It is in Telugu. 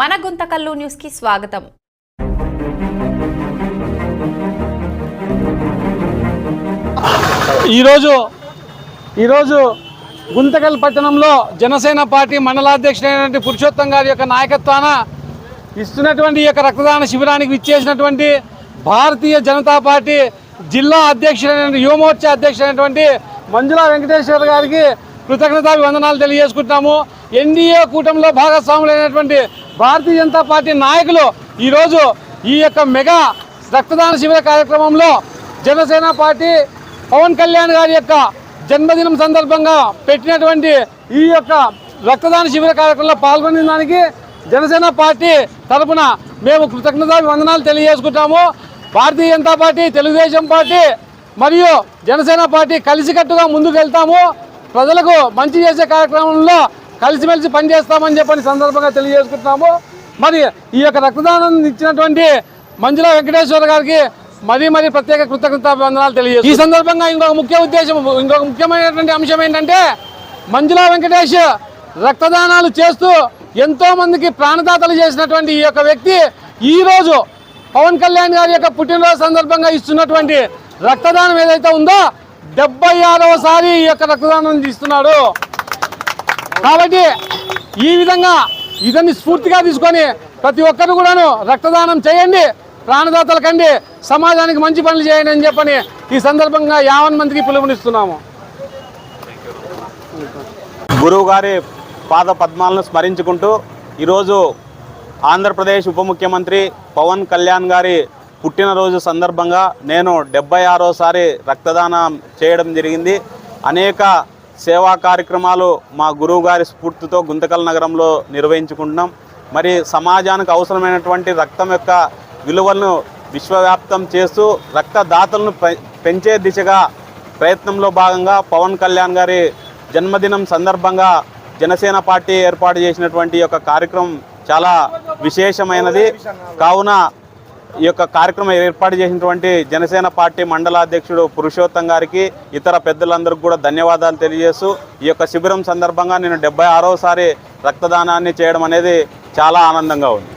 మన గుంతకల్లు న్యూస్కి స్వాగతం. ఈరోజు ఈరోజు గుంతకల్ పట్టణంలో జనసేన పార్టీ మండలాధ్యక్షుడైనటువంటి పురుషోత్తం గారి యొక్క నాయకత్వాన ఇస్తున్నటువంటి ఈ యొక్క రక్తదాన శిబిరానికి విచ్చేసినటువంటి భారతీయ జనతా పార్టీ జిల్లా అధ్యక్షుడైన యువమోర్చా అధ్యక్షుడైనటువంటి మంజులా వెంకటేశ్వర గారికి కృతజ్ఞతా వందనాలు తెలియజేసుకుంటున్నాము. ఎన్డీఏ కూటమిలో భాగస్వాములైనటువంటి భారతీయ జనతా పార్టీ నాయకులు ఈరోజు ఈ యొక్క మెగా రక్తదాన శిబిర కార్యక్రమంలో జనసేన పార్టీ పవన్ కళ్యాణ్ గారి యొక్క జన్మదినం సందర్భంగా పెట్టినటువంటి ఈ యొక్క రక్తదాన శిబిర కార్యక్రమంలో పాల్గొనే దానికి జనసేన పార్టీ తరపున మేము కృతజ్ఞతా వందనాలు తెలియజేసుకుంటాము భారతీయ జనతా పార్టీ తెలుగుదేశం పార్టీ మరియు జనసేన పార్టీ కలిసికట్టుగా ముందుకు వెళ్తాము ప్రజలకు మంచి చేసే కార్యక్రమంలో కలిసిమెలిసి పనిచేస్తామని చెప్పని సందర్భంగా తెలియజేసుకుంటున్నాము. మరి ఈ యొక్క రక్తదానం ఇచ్చినటువంటి మంజుల వెంకటేశ్వర గారికి మరీ మరీ ప్రత్యేక కృతజ్ఞత వందనాలు తెలియజేస్తాం ఈ సందర్భంగా ఇంకొక ముఖ్య ఉద్దేశం ఇంకొక ముఖ్యమైనటువంటి అంశం ఏంటంటే మంజుల వెంకటేష్ రక్తదానాలు చేస్తూ ఎంతో మందికి ప్రాణదాతలు చేసినటువంటి ఈ యొక్క వ్యక్తి ఈరోజు పవన్ కళ్యాణ్ గారి యొక్క పుట్టినరోజు సందర్భంగా ఇస్తున్నటువంటి రక్తదానం ఏదైతే ఉందో డెబ్బై ఆరవసారి ఈ యొక్క రక్తదానం ఇస్తున్నాడు కాబట్టి ఈ విధంగా ఇదని స్ఫూర్తిగా తీసుకొని ప్రతి ఒక్కరు కూడాను రక్తదానం చేయండి ప్రాణదాతల కండి సమాజానికి మంచి పనులు చేయండి అని చెప్పని ఈ సందర్భంగా యావన్ మందికి పిలుపునిస్తున్నాము. గురువు గారి పాద పద్మాలను స్మరించుకుంటూ ఈరోజు ఆంధ్రప్రదేశ్ ఉప ముఖ్యమంత్రి పవన్ కళ్యాణ్ గారి పుట్టినరోజు సందర్భంగా నేను డెబ్బై ఆరోసారి రక్తదానం చేయడం జరిగింది. అనేక సేవా కార్యక్రమాలు మా గురువు గారి స్ఫూర్తితో గుంతకల్ నగరంలో నిర్వహించుకుంటున్నాం. మరి సమాజానికి అవసరమైనటువంటి రక్తం యొక్క విలువలను విశ్వవ్యాప్తం చేస్తూ రక్తదాతలను పె- పెంచే దిశగా ప్రయత్నంలో భాగంగా పవన్ కళ్యాణ్ గారి జన్మదినం సందర్భంగా జనసేన పార్టీ ఏర్పాటు చేసినటువంటి యొక్క కార్యక్రమం చాలా విశేషమైనది. కావున ఈ యొక్క కార్యక్రమం ఏర్పాటు చేసినటువంటి జనసేన పార్టీ మండలాధ్యక్షుడు పురుషోత్తం గారికి ఇతర పెద్దలందరికీ కూడా ధన్యవాదాలు తెలియజేస్తూ ఈ యొక్క శిబిరం సందర్భంగా నేను డెబ్బై ఆరోసారి రక్తదానాన్ని చేయడం అనేది చాలా ఆనందంగా ఉంది.